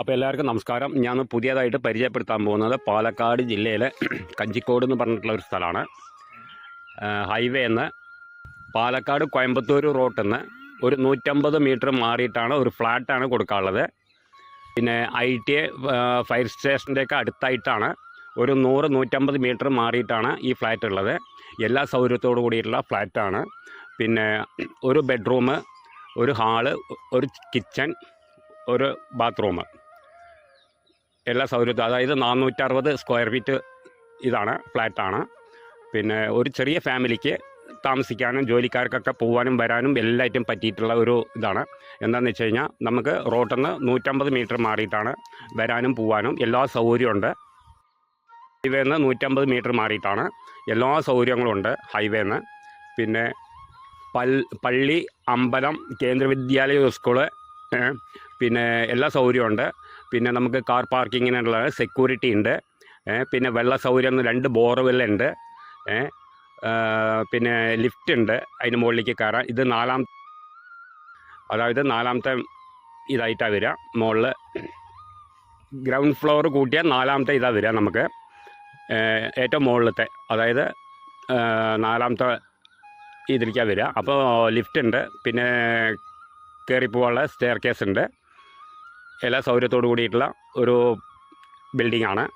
അപ്പോൾ എല്ലാവർക്കും നമസ്കാരം. ഞാൻ പുതിയതായിട്ട് പരിചയപ്പെടുത്താൻ പോകുന്നത് പാലക്കാട് ജില്ലയിലെ കഞ്ചിക്കോട് എന്ന് പറഞ്ഞിട്ടുള്ള ഒരു സ്ഥലമാണ്. ഹൈവേ എന്ന് പാലക്കാട് കോയമ്പത്തൂർ റോട്ടിൽ നിന്ന് ഒരു നൂറ്റമ്പത് മീറ്റർ മാറിയിട്ടാണ് ഒരു ഫ്ലാറ്റാണ് കൊടുക്കാനുള്ളത്. പിന്നെ ഐ ടി എ ഫയർ സ്റ്റേഷന്റെയൊക്കെ അടുത്തായിട്ടാണ് ഒരു നൂറ് നൂറ്റമ്പത് മീറ്റർ മാറിയിട്ടാണ് ഈ ഫ്ലാറ്റ് ഉള്ളത് എല്ലാ സൗകര്യത്തോടു കൂടിയിട്ടുള്ള ഫ്ലാറ്റാണ്. പിന്നെ ഒരു ബെഡ്റൂം ഒരു ഹാൾ ഒരു കിച്ചൺ ഒരു ബാത്റൂം. എല്ലാ സൗകര്യത്തും അതായത് നാനൂറ്ററുപത് സ്ക്വയർ ഫീറ്റ് ഇതാണ് ഫ്ലാറ്റാണ് പിന്നെ ഒരു ചെറിയ ഫാമിലിക്ക് താമസിക്കാനും ജോലിക്കാർക്കൊക്കെ പോകാനും വരാനും എല്ലായിട്ടും പറ്റിയിട്ടുള്ള ഒരു ഇതാണ്. എന്താണെന്ന് വെച്ച് കഴിഞ്ഞാൽ നമുക്ക് റോട്ടിൽ നിന്ന് നൂറ്റമ്പത് മീറ്റർ മാറിയിട്ടാണ് വരാനും പോവാനും എല്ലാ സൗകര്യമുണ്ട് ഹൈവേന്ന് നൂറ്റമ്പത് മീറ്റർ മാറിയിട്ടാണ് എല്ലാ സൗകര്യങ്ങളും ഉണ്ട് ഹൈവേന്ന്. പിന്നെ പള്ളി അമ്പലം കേന്ദ്ര വിദ്യാലയ സ്കൂൾ പിന്നെ എല്ലാ സൗകര്യമുണ്ട് പിന്നെ നമുക്ക് കാർ പാർക്കിങ്ങിനുള്ള സെക്യൂരിറ്റി ഉണ്ട്. പിന്നെ വെള്ള സൗകര്യം രണ്ട് ബോർവെല്ലുണ്ട് പിന്നെ ലിഫ്റ്റ് ഉണ്ട് അതിന് മുകളിലേക്ക് കയറാൻ. ഇത് നാലാം അതായത് നാലാമത്തെ ഇതായിട്ടാണ് വരിക. മുകളിൽ ഗ്രൗണ്ട് ഫ്ലോർ കൂട്ടിയാൽ നാലാമത്തെ ഇതാണ് വരിക നമുക്ക്. ഏറ്റവും മുകളിലത്തെ അതായത് നാലാമത്തെ ഇതിലേക്കാണ് വരിക. അപ്പോൾ ലിഫ്റ്റ് ഉണ്ട്. പിന്നെ കയറി പോകാനുള്ള സ്റ്റെയർ കേസ് ഉണ്ട്. എല്ലാ സൗകര്യത്തോടു കൂടിയിട്ടുള്ള ഒരു ബിൽഡിംഗ് ആണ്.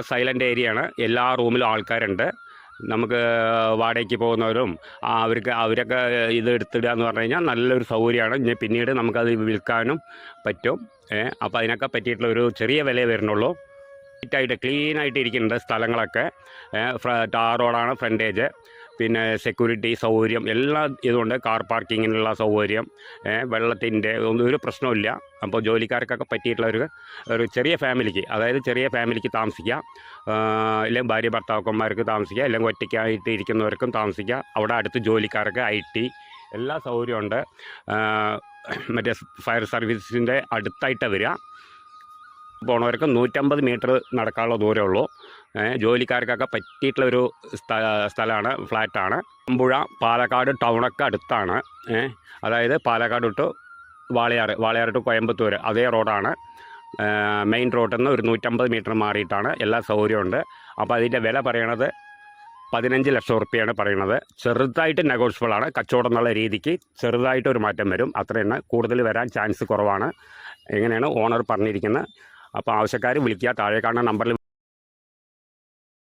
സൈലന്റ് ആണ്. എല്ലാ റൂമിലും ആൾക്കാരുണ്ട്. നമുക്ക് വാടകയ്ക്ക് പോകുന്നവരും അവർക്ക് അവരൊക്കെ ഇത് എടുത്തിടുക എന്ന് പറഞ്ഞു കഴിഞ്ഞാൽ നല്ലൊരു സൗകര്യമാണ്. ഇനി പിന്നീട് നമുക്കത് വിൽക്കാനും പറ്റും. അപ്പോൾ അതിനൊക്കെ പറ്റിയിട്ടുള്ള ഒരു ചെറിയ വിലയേ വരുന്നുള്ളൂ. നീറ്റായിട്ട് ക്ലീൻ ആയിട്ട് ഇരിക്കുന്നുണ്ട് സ്ഥലങ്ങളൊക്കെ ടാർ റോഡാണ് ഫ്രണ്ടേജ്. പിന്നെ സെക്യൂരിറ്റി സൗകര്യം എല്ലാ ഇതുണ്ട്. കാർ പാർക്കിങ്ങിനുള്ള സൗകര്യം. വെള്ളത്തിന്റെ ഒന്നും ഒരു പ്രശ്നമില്ല അപ്പോൾ ജോലിക്കാർക്കൊക്കെ പറ്റിയിട്ടുള്ള ഒരു ഒരു ചെറിയ ഫാമിലിക്ക് അതായത് ചെറിയ ഫാമിലിക്ക് താമസിക്കാം. അല്ലെങ്കിൽ ഭാര്യ ഭർത്താക്കന്മാർക്ക് താമസിക്കാം. അല്ലെങ്കിൽ ഒറ്റയ്ക്കായിട്ട് ഇരിക്കുന്നവർക്കും താമസിക്കാം. അവിടെ അടുത്ത് ജോലിക്കാർക്ക് ഐ ടി എല്ലാ സൗകര്യമുണ്ട്. മറ്റേ ഫയർ സർവീസിന്റെ അടുത്തായിട്ട് വരിക. പോണവർക്ക് നൂറ്റമ്പത് മീറ്റർ നടക്കാനുള്ള ദൂരമേ ഉള്ളൂ. ജോലിക്കാർക്കൊക്കെ പറ്റിയിട്ടുള്ള ഒരു സ്ഥലമാണ് ഫ്ലാറ്റാണ്. അമ്പുഴ പാലക്കാട് ടൗണൊക്കെ അടുത്താണ്. അതായത് പാലക്കാട് ടു വാളയാർ വാളയാർ ടു കോയമ്പത്തൂർ അതേ റോഡാണ്. മെയിൻ റോഡിൽ നിന്ന് ഒരു നൂറ്റമ്പത് മീറ്റർ മാറിയിട്ടാണ് എല്ലാ സൗകര്യമുണ്ട് അപ്പോൾ അതിന്റെ വില പറയണത് പതിനഞ്ച് ലക്ഷം ഉറുപ്പ്യാണ് പറയുന്നത് ചെറുതായിട്ട് നെഗോഷ്യബിളാണ് കച്ചവടം എന്നുള്ള രീതിക്ക് ചെറുതായിട്ട് ഒരു മാറ്റം വരും. അത്ര കൂടുതൽ വരാൻ ചാൻസ് കുറവാണ്. എങ്ങനെയാണ് ഓണർ പറഞ്ഞിരിക്കുന്നത് അപ്പോൾ ആവശ്യക്കാർ വിളിക്കുക. താഴെ കാണുന്ന നമ്പറിൽ